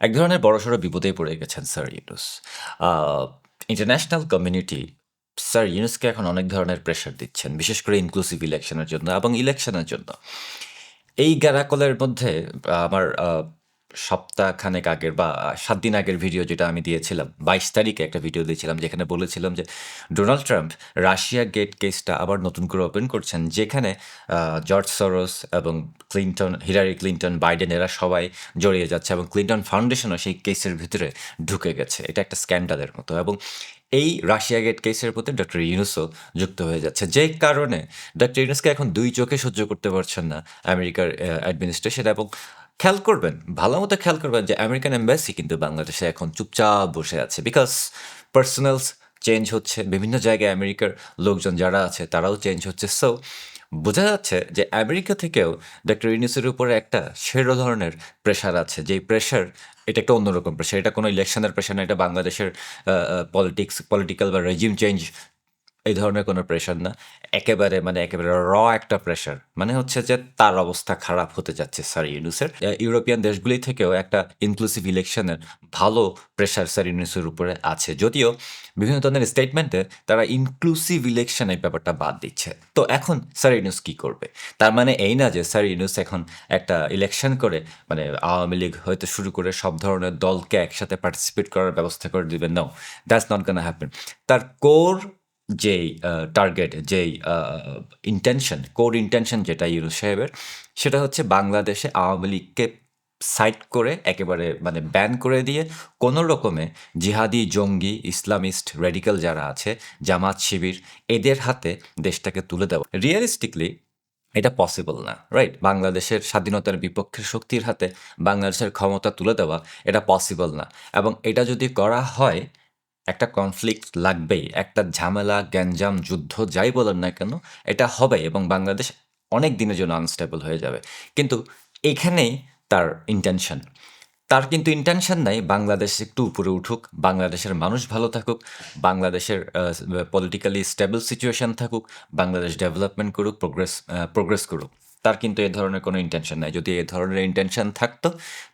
এক ধরনের বড়সড় বিপদে পড়ে গেছেন sir Yunus. International community sir ইউনুসকে এখন অনেক ধরনের প্রেশার দিচ্ছেন। বিশেষ করে ইনক্লুসিভ ইলেকশনের জন্য এবং ইলেকশনের জন্য। এই গ্যারাকলের মধ্যে আমার সপ্তাহখানেক আগের বা সাত দিন আগের ভিডিও যেটা আমি দিয়েছিলাম, ২২ তারিখে একটা ভিডিও দিয়েছিলাম যেখানে বলেছিলাম যে ডোনাল্ড ট্রাম্প রাশিয়া গেট কেসটা আবার নতুন করে ওপেন করছেন। যেখানে জর্জ সরোস এবং ক্লিন্টন হিলারি ক্লিন্টন বাইডেন এরা সবাই জড়িয়ে যাচ্ছে এবং ক্লিনটন ফাউন্ডেশনও সেই কেসের ভিতরে ঢুকে গেছে। এটা একটা স্ক্যান্ডালের মতো এবং এই রাশিয়া গেট কেসের প্রতি ডক্টর ইউনুসও যুক্ত হয়ে যাচ্ছে। যে কারণে ডক্টর ইউনুসকে এখন দুই চোখে সহ্য করতে পারছেন না আমেরিকার অ্যাডমিনিস্ট্রেশন এবং খেয়াল করবেন, ভালো মতো খেয়াল করবেন যে আমেরিকান এম্বাসি কিন্তু বাংলাদেশে এখন চুপচাপ বসে আছে। বিকজ পার্সোনালস চেঞ্জ হচ্ছে। বিভিন্ন জায়গায় আমেরিকার লোকজন যারা আছে তারাও চেঞ্জ হচ্ছে। সো বোঝা যাচ্ছে যে আমেরিকা থেকেও ডক্টর ইউনিসের উপরে একটা সেরো ধরনের প্রেশার আছে। যেই প্রেশার এটা একটা অন্যরকম প্রেশার। এটা কোনো ইলেকশনের প্রেশার না। এটা বাংলাদেশের পলিটিক্স, পলিটিক্যাল বা রেজিম চেঞ্জ এই ধরনের কোনো প্রেশার না। একেবারে মানে একেবারে র একটা প্রেশার। মানে হচ্ছে যে তার অবস্থা খারাপ হতে যাচ্ছে স্যার ইউনুসের। ইউরোপিয়ান দেশগুলি থেকেও একটা ইনক্লুসিভ ইলেকশনের ভালো প্রেশার স্যার ইউনুসের উপরে আছে। যদিও বিভিন্ন ধরনের স্টেটমেন্টে তারা ইনক্লুসিভ ইলেকশন এই ব্যাপারটা বাদ দিচ্ছে। তো এখন স্যার ইউনুস কি করবে? তার মানে এই না যে স্যার ইউনুস এখন একটা ইলেকশন করে মানে আওয়ামী লীগ হয়তো শুরু করে সব ধরনের দলকে একসাথে পার্টিসিপেট করার ব্যবস্থা করে দিবেন। No, that's not gonna happen. তার কোর যেই টার্গেট, যেই ইনটেনশন, কোর ইনটেনশন যেটা ইউনুস সাহেবের, সেটা হচ্ছে বাংলাদেশে আওয়ামী লীগকে সাইড করে একেবারে মানে ব্যান করে দিয়ে কোনো রকমে জিহাদি, জঙ্গি, ইসলামিস্ট, রেডিক্যাল যারা আছে, জামাত, শিবির এদের হাতে দেশটাকে তুলে দেওয়া। রিয়ালিস্টিকলি এটা পসিবল না। রাইট? বাংলাদেশের স্বাধীনতার বিপক্ষের শক্তির হাতে বাংলাদেশের ক্ষমতা তুলে দেওয়া এটা পসিবল না। এবং এটা যদি করা হয় একটা কনফ্লিক্ট লাগবেই। একটা ঝামেলা, গ্যাঞ্জাম, যুদ্ধ যাই বলেন না কেন এটা হবে এবং বাংলাদেশ অনেক দিনের জন্য আনস্টেবল হয়ে যাবে। কিন্তু এখানেই তার ইনটেনশন। তার কিন্তু ইনটেনশন নাই বাংলাদেশ একটু উপরে উঠুক, বাংলাদেশের মানুষ ভালো থাকুক, বাংলাদেশের পলিটিক্যালি স্টেবল সিচুয়েশন থাকুক, বাংলাদেশ ডেভেলপমেন্ট করুক, প্রোগ্রেস প্রোগ্রেস করুক। তার কিন্তু এ ধরনের কোনো ইনটেনশন নাই। যদি এ ধরনের ইনটেনশন থাকতো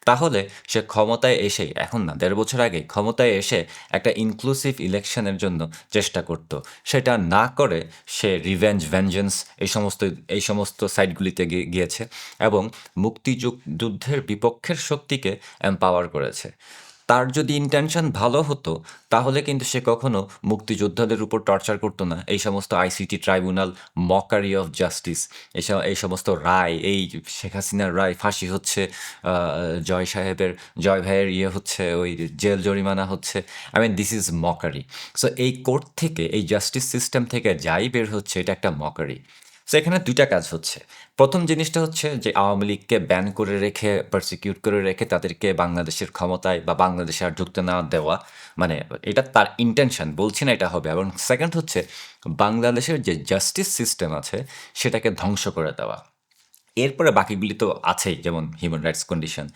তাহলে সে ক্ষমতায় এসেই এখন না দেড় বছর আগে ক্ষমতায় এসে একটা ইনক্লুসিভ ইলেকশনের জন্য চেষ্টা করত। সেটা না করে সে রিভেঞ্জ, ভেঞ্জেন্স এই সমস্ত এই সমস্ত সাইটগুলিতে গিয়েছে এবং মুক্তিযুগ যুদ্ধের বিপক্ষের শক্তিকে এম্পাওয়ার করেছে। তার যদি ইনটেনশন ভালো হতো তাহলে কিন্তু সে কখনো মুক্তিযোদ্ধাদের উপর টর্চার করতো না। এই সমস্ত ICT tribunal, mockery of justice এই সমস্ত রায়, এই শেখ হাসিনার রায়, ফাঁসি হচ্ছে, জয় সাহেবের জয় ভাইয়ের ইয়ে হচ্ছে, ওই জেল জরিমানা হচ্ছে। I mean this is mockery. So এই কোর্ট থেকে, এই জাস্টিস সিস্টেম থেকে যাই বের হচ্ছে এটা একটা মকারি। সো এখানে ২ টা কাজ হচ্ছে। প্রথম জিনিসটা হচ্ছে যে আওয়ামী লীগকে ব্যান করে রেখে, পারসিকিউট করে রেখে তাদেরকে বাংলাদেশের ক্ষমতায় বা বাংলাদেশে আর ঢুকতে না দেওয়া। মানে এটা তার ইনটেনশন। বলছি না এটা হবে এবং সেকেন্ড হচ্ছে বাংলাদেশের যে জাস্টিস সিস্টেম আছে সেটাকে ধ্বংস করে দেওয়া। এরপরে বাকিগুলি তো আছেই যেমন human rights condition,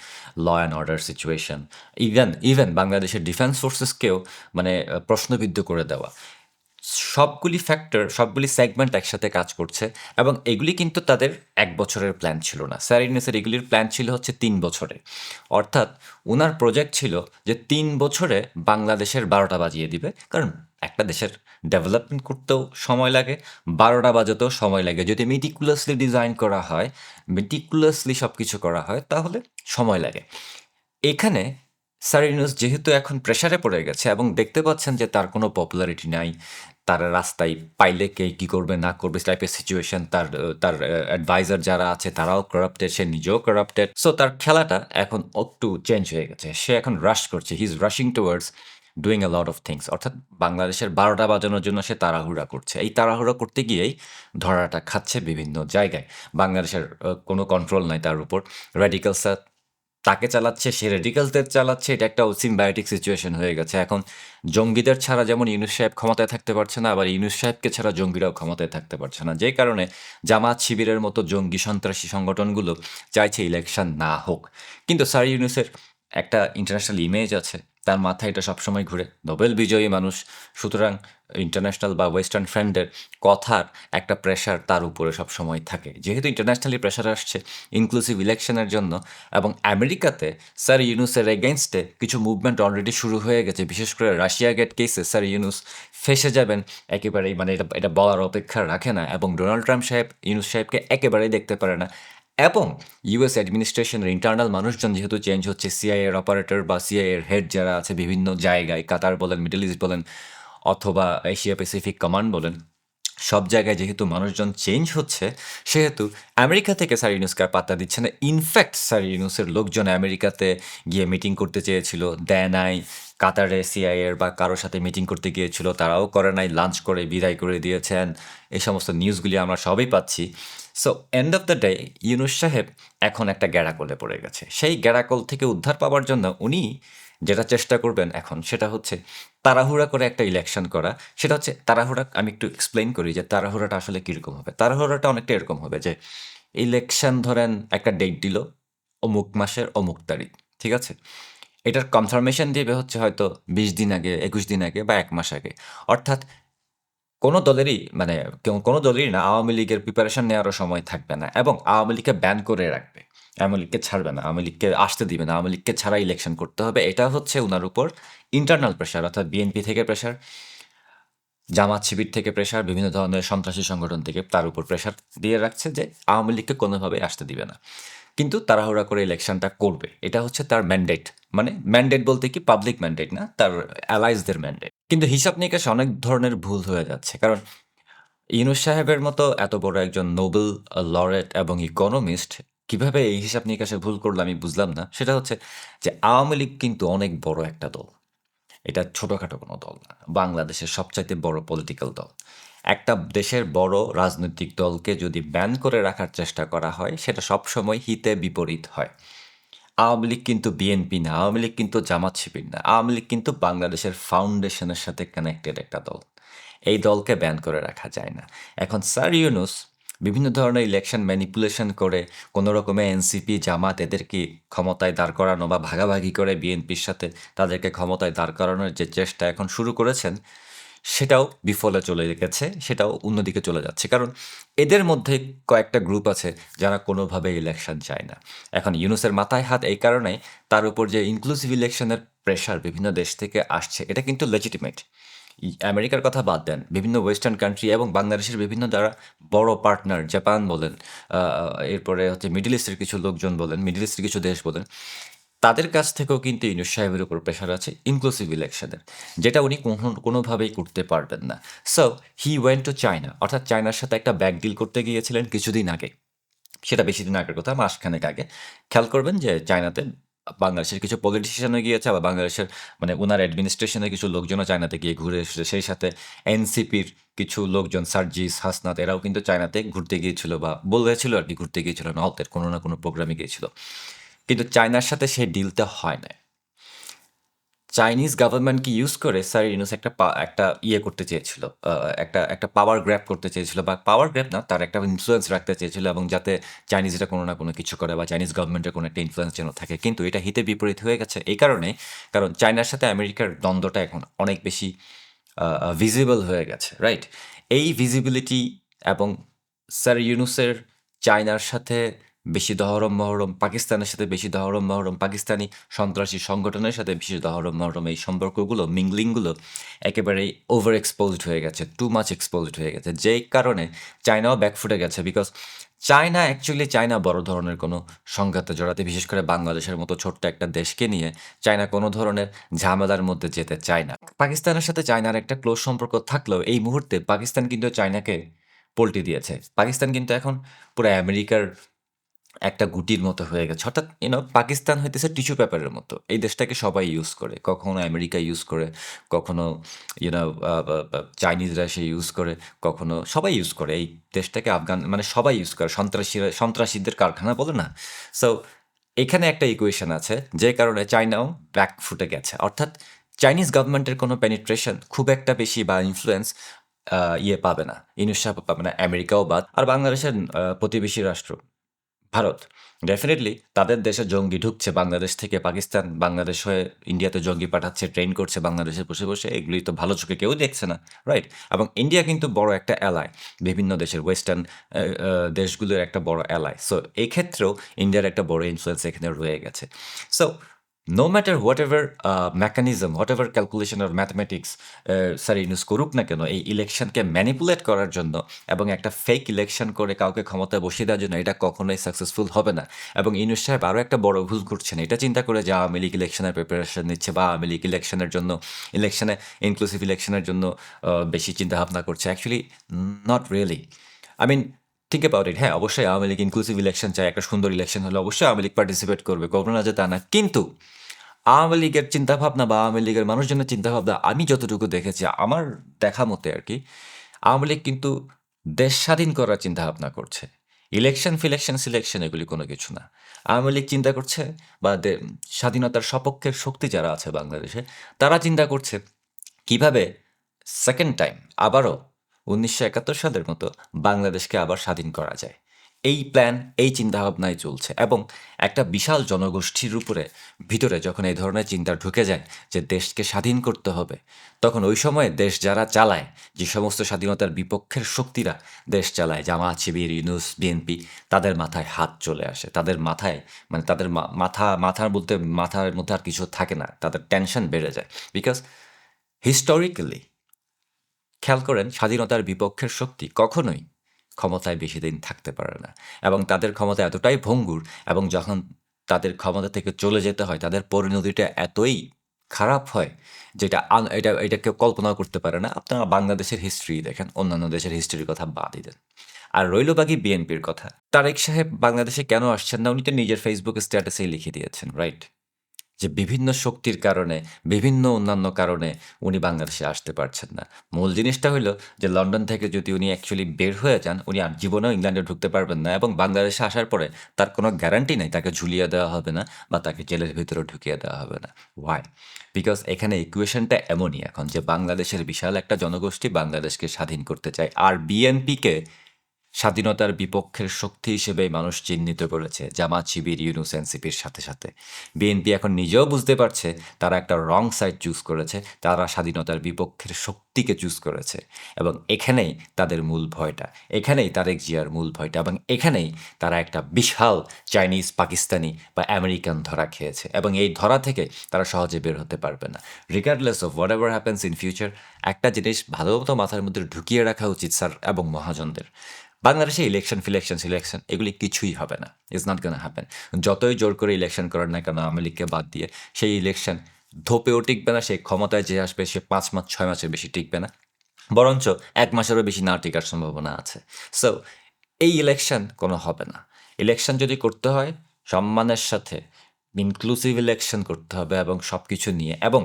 law and order situation, even even বাংলাদেশের ডিফেন্স ফোর্সেসকেও মানে প্রশ্নবিদ্ধ করে দেওয়া। সবগুলি ফ্যাক্টর, সবগুলি সেগমেন্ট একসাথে কাজ করছে এবং এগুলি কিন্তু তাদের এক বছরের প্ল্যান ছিল না। স্যার ইউনুসের এগুলির প্ল্যান ছিল হচ্ছে তিন বছরে অর্থাৎ ওনার প্রজেক্ট ছিল যে তিন বছরে বাংলাদেশের বারোটা বাজিয়ে দিবে। কারণ একটা দেশের ডেভেলপমেন্ট করতেও সময় লাগে, বারোটা বাজাতেও সময় লাগে। যদি মেটিকুলাসলি ডিজাইন করা হয়, মেটিকুলাসলি সবকিছু করা হয় তাহলে সময় লাগে। এখানে স্যার যেহেতু এখন প্রেশারে পড়ে গেছে এবং দেখতে পাচ্ছেন যে তার কোনো পপুলারিটি নাই। তার রাস্তায় পাইলে কে কী করবে না করবে টাইপের সিচুয়েশন। তার তার অ্যাডভাইজার যারা আছে তারাও করাপ্টেড, সে নিজেও করাপ্টেড। সো তার খেলাটা এখন একটু চেঞ্জ হয়ে গেছে। সে এখন রাশ করছে। He is rushing towards doing a lot of things. অর্থাৎ বাংলাদেশের বারোটা বাজানোর জন্য সে তাড়াহুড়া করছে। এই তাড়াহুড়া করতে গিয়েই ধরাটা খাচ্ছে বিভিন্ন জায়গায়। বাংলাদেশের কোনো কন্ট্রোল নাই তার উপর। রেডিক্যালসরা তাকে চালাচ্ছে, সে রেডিক্যালসদের চালাচ্ছে। এটা একটা সিম্বায়োটিক সিচুয়েশন হয়ে গেছে। এখন জঙ্গিদের ছাড়া যেমন ইউনুস সাহেব ক্ষমতায় থাকতে পারছে না, আবার ইউনুস সাহেবকে ছাড়া জঙ্গিরাও ক্ষমতায় থাকতে পারছে না। যে কারণে জামাত, শিবিরের মতো জঙ্গি সন্ত্রাসী সংগঠনগুলো চাইছে ইলেকশন না হোক। কিন্তু স্যার ইউনুসের একটা ইন্টারন্যাশনাল ইমেজ আছে। তার মাথায় এটা সবসময় ঘুরে। নোবেল বিজয়ী মানুষ। সুতরাং ইন্টারন্যাশনাল বা ওয়েস্টার্ন ফ্রেন্ডের কথার একটা প্রেশার তার উপরে সবসময় থাকে। যেহেতু ইন্টারন্যাশনালি প্রেশার আসছে ইনক্লুসিভ ইলেকশনের জন্য এবং আমেরিকাতে স্যার ইউনুসের এগেনস্টে কিছু মুভমেন্ট অলরেডি শুরু হয়ে গেছে। বিশেষ করে রাশিয়া গেট কেসে স্যার ইউনুস ফেসে যাবেন একেবারেই। মানে এটা এটা বলার অপেক্ষা রাখে না এবং ডোনাল্ড ট্রাম্প সাহেব, ইউনুস সাহেবকে একেবারেই দেখতে পারে না। এবং ইউএস অ্যাডমিনিস্ট্রেশনের ইন্টারনাল মানুষজন যেহেতু চেঞ্জ হচ্ছে সিআইএর অপারেটর বা সিআইএর হেড যারা আছে বিভিন্ন জায়গায় কাতার বলেন মিডল ইস্ট বলেন, অথবা এশিয়া প্যাসিফিক কমান্ড বলেন সব জায়গায় যেহেতু মানুষজন চেঞ্জ হচ্ছে, সেহেতু আমেরিকা থেকে স্যার আর পাত্তা দিচ্ছে না। ইনফ্যাক্ট স্যার ইউনুসের লোকজন আমেরিকাতে গিয়ে মিটিং করতে চেয়েছিল, দেয় নাই। কাতারে সিআইএর বা কারোর সাথে মিটিং করতে গিয়েছিল, তারাও করে নাই লাঞ্চ করে, বিদায় করে দিয়েছেন। এই সমস্ত নিউজগুলি আমরা সবই পাচ্ছি। So end of the day Yunus সাহেব এখন একটা গ্যারাকলে পড়ে গেছে। সেই গ্যারাকল থেকে উদ্ধার পাওয়ার জন্য উনি যেটা চেষ্টা করবেন এখন, সেটা হচ্ছে তাড়াহুড়া করে একটা ইলেকশন করা। সেটা হচ্ছে তাড়াহুড়া, আমি একটু এক্সপ্লেন করি যে তাড়াহুড়াটা আসলে কীরকম হবে। তাড়াহুড়াটা অনেকটা এরকম হবে যে ইলেকশন ধরেন একটা ডেট দিল অমুক মাসের অমুক তারিখ, ঠিক আছে? এটার কনফার্মেশন দিয়ে হচ্ছে হয়তো বিশ দিন আগে, একুশ দিন আগে বা এক মাস আগে। অর্থাৎ কোনো দলেরই মানে কোনো দলেরই না, আওয়ামী লীগের প্রিপারেশন নেওয়ারও সময় থাকবে না এবং আওয়ামী লীগকে ব্যান করে রাখবে। আওয়ামী লীগকে ছাড়বে না, আওয়ামী লীগকে আসতে দিবে না, আওয়ামী লীগকে ছাড়া ইলেকশন করতে হবে। এটা হচ্ছে ওনার উপর ইন্টারনাল প্রেশার অর্থাৎ বিএনপি থেকে প্রেশার জামাত শিবির থেকে প্রেশার বিভিন্ন ধরনের সন্ত্রাসী সংগঠন থেকে তার উপর প্রেশার দিয়ে রাখছে যে আওয়ামী লীগকে কোনোভাবে আসতে দিবে না। কিন্তু তাড়াহুড়া করে ইলেকশনটা করবে। এটা হচ্ছে তার ম্যান্ডেট মানে ম্যান্ডেট বলতে কি পাবলিক ম্যান্ডেট না, তার অ্যালাইজদের ম্যান্ডেট কিন্তু হিসাব নিকাশে অনেক ধরনের ভুল হয়ে যাচ্ছে। কারণ ইউনুস সাহেবের মতো এত বড় একজন নোবেল লরেট এবং ইকোনমিস্ট কীভাবে এই হিসাব নিকাশে ভুল করল আমি বুঝলাম না। সেটা হচ্ছে যে আওয়ামী লীগ কিন্তু অনেক বড় একটা দল। এটা ছোটোখাটো কোনো দল না। বাংলাদেশের সবচাইতে বড় পলিটিক্যাল দল। একটা দেশের বড় রাজনৈতিক দলকে যদি ব্যান করে রাখার চেষ্টা করা হয়, সেটা সবসময় হিতে বিপরীত হয়। আওয়ামী লীগ কিন্তু বিএনপি না, আওয়ামী লীগ কিন্তু জামাত শিবির না, আওয়ামী লীগ কিন্তু বাংলাদেশের ফাউন্ডেশনের সাথে কানেক্টেড একটা দল। এই দলকে ব্যান করে রাখা যায় না। এখন স্যার ইউনুস বিভিন্ন ধরনের ইলেকশন ম্যানিপুলেশন করে কোনো রকমে এনসিপি জামাত এদেরকে ক্ষমতায় দাঁড় করানো বা ভাগাভাগি করে বিএনপির সাথে তাদেরকে ক্ষমতায় দাঁড় করানোর যে চেষ্টা এখন শুরু করেছেন সেটাও বিফলে চলে গেছে, সেটাও অন্যদিকে চলে যাচ্ছে। কারণ এদের মধ্যে কয়েকটা গ্রুপ আছে যারা কোনোভাবে ইলেকশন চায় না। এখন ইউনুসের মাথায় হাত এই কারণে তার উপর যে ইনক্লুসিভ ইলেকশনের প্রেশার বিভিন্ন দেশ থেকে আসছে, এটা কিন্তু লেজিটিমেট আমেরিকার কথা বাদ দেন, বিভিন্ন ওয়েস্টার্ন কান্ট্রি এবং বাংলাদেশের বিভিন্ন যারা বড় পার্টনার জাপান বলেন এরপরে হচ্ছে মিডল ইস্টের কিছু লোকজন বলেন মিডল ইস্টের কিছু দেশ বলেন তাদের কাছ থেকেও কিন্তু ইউনুস সাহেবের উপর প্রেশার আছে ইনক্লুসিভ ইলেকশনের যেটা উনি কোনো, কোনোভাবেই করতে পারবেন না। So he went to China অর্থাৎ চায়নার সাথে একটা ব্যাক ডিল করতে গিয়েছিলেন কিছুদিন আগে। সেটা বেশি দিন আগের কথা, মাসখানেক আগে। খেয়াল করবেন যে চায়নাতে বাংলাদেশের কিছু পলিটিশিয়ানও গিয়েছে, আবার বাংলাদেশের মানে ওনার অ্যাডমিনিস্ট্রেশনের কিছু লোকজনও চায়নাতে গিয়ে ঘুরে এসেছে। সেই সাথে এনসিপির কিছু লোকজন সার্জিস হাসনাত এরাও কিন্তু চায়নাতে ঘুরতে গিয়েছিল বা বলেছিল আর কি, ঘুরতে গিয়েছিল, নর্থের কোনো না কোনো প্রোগ্রামে গিয়েছিল। কিন্তু চায়নার সাথে সেই ডিলটা হয় না চাইনিজ গভর্নমেন্টকে ইউজ করে? স্যার ইউনুস একটা একটা ইয়ে করতে চেয়েছিল একটা একটা পাওয়ার গ্র্যাপ করতে চেয়েছিল বা পাওয়ার গ্র্যাপ না, তার একটা ইনফ্লুয়েন্স রাখতে চেয়েছিল এবং যাতে চাইনিজরা কোনো না কোনো কিছু করে বা চাইনিজ গভর্নমেন্টের কোনো একটা ইনফ্লুয়েন্স যেন থাকে। কিন্তু এটা হিতে বিপরীত হয়ে গেছে এই কারণে, কারণ চায়নার সাথে আমেরিকার দ্বন্দ্বটা এখন অনেক বেশি ভিজিবল হয়ে গেছে রাইট এই ভিজিবিলিটি এবং স্যার ইউনুসের চায়নার সাথে বেশি দহরম মহরম পাকিস্তানের সাথে বেশি দহরম মহরম পাকিস্তানি সন্ত্রাসী সংগঠনের সাথে বেশি দহরম মহরম এই সম্পর্কগুলো, মিংলিংগুলো একেবারেই ওভার এক্সপোজড হয়ে গেছে টু মাচ এক্সপোজড হয়ে গেছে। যেই কারণে চায়নাও ব্যাকফুটে গেছে বিকজ চায়না অ্যাকচুয়ালি চায়না বড় ধরনের কোনো সংঘাতে জড়াতে, বিশেষ করে বাংলাদেশের মতো ছোট্ট একটা দেশকে নিয়ে চায়না কোনো ধরনের ঝামেলার মধ্যে যেতে চায় না। পাকিস্তানের সাথে চায়নার একটা ক্লোজ সম্পর্ক থাকলেও এই মুহূর্তে পাকিস্তান কিন্তু চায়নাকে পল্টি দিয়েছে। পাকিস্তান কিন্তু এখন পুরো আমেরিকার একটা গুটির মতো হয়ে গেছে। অর্থাৎ ইউনো পাকিস্তান হইতেছে টিস্যু পেপারের মতো। এই দেশটাকে সবাই ইউজ করে। কখনো আমেরিকা ইউজ করে, কখনো ইউনো চাইনিজরা সে ইউজ করে, কখনো সবাই ইউজ করে। এই দেশটাকে আফগান মানে সবাই ইউজ করে। সন্ত্রাসীরা, সন্ত্রাসীদের কারখানা বলে না? সো এখানে একটা ইকুয়েশন আছে। যে কারণে চায়নাও ব্যাক ফুটে গেছে। অর্থাৎ, চাইনিজ গভর্নমেন্টের কোনো পেনিট্রেশন খুব একটা বেশি বা ইনফ্লুয়েন্স ইয়ে পাবে না। ইনুসাহ পাবে না। আমেরিকাও বাদ। আর বাংলাদেশের প্রতিবেশী রাষ্ট্র। ভারত। ডেফিনেটলি তাদের দেশে জঙ্গি ঢুকছে, বাংলাদেশ থেকে পাকিস্তান, বাংলাদেশ হয়ে ইন্ডিয়াতে জঙ্গি পাঠাচ্ছে ট্রেন করছে, বাংলাদেশে বসে বসে। এগুলি তো ভালো চোখে কেউ দেখছে না রাইট এবং ইন্ডিয়া কিন্তু বড় একটা অ্যালায় বিভিন্ন দেশের ওয়েস্টার্ন দেশগুলোর একটা বড় অ্যালায় সো এক্ষেত্রেও ক্ষেত্রেও ইন্ডিয়ার একটা বড় ইনফ্লুয়েন্স এখানে রয়ে গেছে। So no matter whatever mechanism whatever calculation or mathematics sir use করুক না কেন, এই ইলেকশনকে ম্যানিপুলেট করার জন্য এবং একটা ফেক ইলেকশন করে কাউকে ক্ষমতায় বসিয়ে দেওয়ার জন্য এটা কখনোই সাকসেসফুল হবে না। এবং ইউনুস সাহেব আরও একটা বড় ভুল করছেন, এটা চিন্তা করে যে আওয়ামী লীগ ইলেকশনের প্রিপারেশন নিচ্ছে বা আওয়ামী লীগ ইলেকশনের জন্য ইলেকশনে ইনক্লুসিভ ইলেকশনের জন্য বেশি চিন্তা ভাবনা করছে। Actually not really I mean think about it হ্যাঁ অবশ্যই আওয়ামী লীগ ইনক্লুসিভ ইলেকশন চাই, একটা সুন্দর ইলেকশন হলে অবশ্যই আওয়ামী লীগ পার্টিসিপেট করবে না যে তা না। কিন্তু আওয়ামী লীগের চিন্তাভাবনা বা আওয়ামী লীগের মানুষজনের চিন্তাভাবনা আমি যতটুকু দেখেছি, আমার দেখা মতে আর কি, আওয়ামী লীগ কিন্তু দেশ স্বাধীন করার চিন্তাভাবনা করছে। ইলেকশন ফিলেকশন সিলেকশন এগুলি কোনো কিছু না। আওয়ামী লীগ চিন্তা করছে বা স্বাধীনতার সপক্ষের শক্তি যারা আছে বাংলাদেশে, তারা চিন্তা করছে কীভাবে সেকেন্ড টাইম আবারও উনিশশো একাত্তর সালের মতো বাংলাদেশকে আবার স্বাধীন করা যায়। এই প্ল্যান এই চিন্তাভাবনায় চলছে এবং একটা বিশাল জনগোষ্ঠীর উপরে, ভিতরে যখন এই ধরনের চিন্তা ঢুকে যায় যে দেশকে স্বাধীন করতে হবে, তখন ওই সময়ে দেশ যারা চালায়, যে সমস্ত স্বাধীনতার বিপক্ষের শক্তিরা দেশ চালায় জামাত শিবির, ইউনুস, বিএনপি, তাদের মাথায় হাত চলে আসে। তাদের মাথায় মানে তাদের মাথা, মাথার বলতে মাথার মধ্যে আর কিছু থাকে না। তাদের টেনশন বেড়ে যায়। বিকজ হিস্টোরিক্যালি খেয়াল করেন, স্বাধীনতার বিপক্ষের শক্তি কখনোই ক্ষমতায় বেশি দিন থাকতে পারে না এবং তাদের ক্ষমতা এতটাই ভঙ্গুর এবং যখন তাদের ক্ষমতা থেকে চলে যেতে হয়, তাদের পরিণতিটা এতই খারাপ হয় যেটা এটা এটা কেউ কল্পনাও করতে পারে না। আপনারা বাংলাদেশের হিস্ট্রি দেখেন, অন্যান্য দেশের হিস্ট্রির কথা বাদই দেন। আর রইল বাকি বিএনপির কথা। তারেক সাহেব বাংলাদেশে কেন আসছেন না? উনি তো নিজের ফেসবুক স্ট্যাটাসেই লিখে দিয়েছেন রাইট যে বিভিন্ন শক্তির কারণে, বিভিন্ন অন্যান্য কারণে উনি বাংলাদেশে আসতে পারছেন না। মূল জিনিসটা হলো যে লন্ডন থেকে যদি উনি অ্যাকচুয়ালি বের হয়ে যান, উনি আর জীবনেও ইংল্যান্ডে ঢুকতে পারবেন না এবং বাংলাদেশে আসার পরে তার কোনো গ্যারান্টি নেই তাকে ঝুলিয়ে দেওয়া হবে না বা তাকে জেলের ভিতরে ঢুকিয়ে দেওয়া হবে না। ওয়াই বিকজ এখানে ইকুয়েশনটা এমনই এখন যে বাংলাদেশের বিশাল একটা জনগোষ্ঠী বাংলাদেশকে স্বাধীন করতে চায়। আর বিএনপিকে স্বাধীনতার বিপক্ষের শক্তি হিসেবে মানুষ চিহ্নিত করেছে জামাত শিবির, ইউনুস, এনসিপির সাথে সাথে। বিএনপি এখন নিজেও বুঝতে পারছে তারা একটা রং সাইড চুজ করেছে, তারা স্বাধীনতার বিপক্ষের শক্তিকে চুজ করেছে এবং এখানেই তাদের মূল ভয়টা, এখানেই তারেক জিয়ার মূল ভয়টা এবং এখানেই তারা একটা বিশাল চাইনিজ, পাকিস্তানি বা আমেরিকান ধরা খেয়েছে এবং এই ধরা থেকে তারা সহজে বের হতে পারবে না। Regardless of whatever happens in future একটা জিনিস ভালো মতো মাথার মধ্যে ঢুকিয়ে রাখা উচিত, স্যার এবং মহাজনদের। বাংলাদেশে ইলেকশন ফিলেকশন সিলেকশন এগুলি কিছুই হবে না। ইজ নট গান হ্যাপেন যতই জোর করে ইলেকশন করার না কেন আওয়ামী লীগকে বাদ দিয়ে সেই ইলেকশন ধোপেও টিকবে না সে ক্ষমতায় যে আসবে সে পাঁচ মাস, ছয় মাসের বেশি টিকবে না। বরঞ্চ এক মাসেরও বেশি না টিকার সম্ভাবনা আছে। সো এই ইলেকশন কোনো হবে না। ইলেকশন যদি করতে হয়, সম্মানের সাথে ইনক্লুসিভ ইলেকশন করতে হবে এবং সব কিছু নিয়ে এবং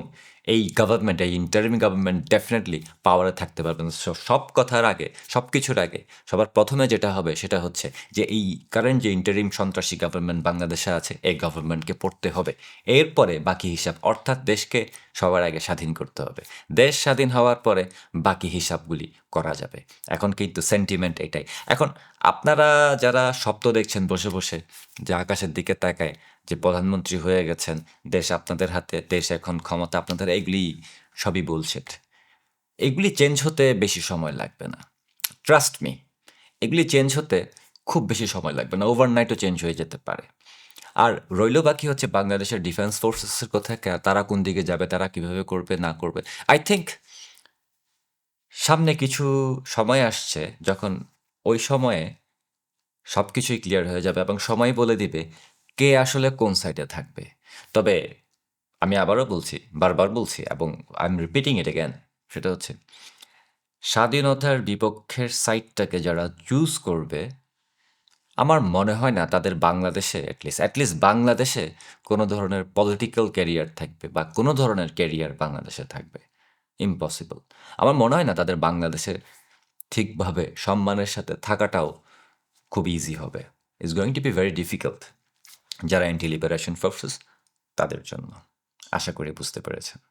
এই গভর্নমেন্ট এই ইন্টারিম গভর্নমেন্ট ডেফিনেটলি পাওয়ারে থাকতে পারবে সব কথার আগে, সব কিছুর আগে সবার প্রথমে যেটা হবে সেটা হচ্ছে যে এই কারেন্ট যে ইন্টারিম সন্ত্রাসী গভর্নমেন্ট বাংলাদেশে আছে, এই গভর্নমেন্টকে পড়তে হবে। এরপরে বাকি হিসাব, অর্থাৎ দেশকে সবার আগে স্বাধীন করতে হবে। দেশ স্বাধীন হওয়ার পরে বাকি হিসাবগুলি করা যাবে। এখন কিন্তু সেন্টিমেন্ট এটাই। এখন আপনারা যারা স্বপ্ন দেখছেন বসে বসে, যে আকাশের দিকে তাকায় যে প্রধানমন্ত্রী হয়ে গেছেন, দেশ আপনাদের হাতে, দেশ এখন ক্ষমতা আপনাদের, এগুলি সবই বলছেন এগুলি চেঞ্জ হতে বেশি সময় লাগবে না। ট্রাস্ট মি এগুলি চেঞ্জ হতে খুব বেশি সময় লাগবে না ওভারনাইটও চেঞ্জ হয়ে যেতে পারে। আর রইল বাকি হচ্ছে বাংলাদেশের ডিফেন্স ফোর্সেসের কথা তারা কোন দিকে যাবে, তারা কীভাবে করবে, না করবে। আই থিঙ্ক সামনে কিছু সময় আসছে যখন ওই সময়ে সব কিছুই ক্লিয়ার হয়ে যাবে এবং সময় বলে দিবে কে আসলে কোন সাইডে থাকবে? তবে আমি আবারও বলছি, বারবার বলছি এবং I am repeating it again সেটা হচ্ছে স্বাধীনতার বিপক্ষের সাইডটাকে যারা চুজ করবে, আমার মনে হয় না তাদের বাংলাদেশে অ্যাটলিস্ট অ্যাটলিস্ট বাংলাদেশে কোনো ধরনের পলিটিক্যাল ক্যারিয়ার থাকবে বা কোনো ধরনের ক্যারিয়ার বাংলাদেশে থাকবে। ইম্পসিবল আমার মনে হয় না তাদের বাংলাদেশে ঠিকভাবে সম্মানের সাথে থাকাটাও খুব ইজি হবে। It's going to be very difficult যারা অ্যান্টি লিবারেশন ফোর্সেস তাদের জন্য। আশা করি বুঝতে পেরেছেন।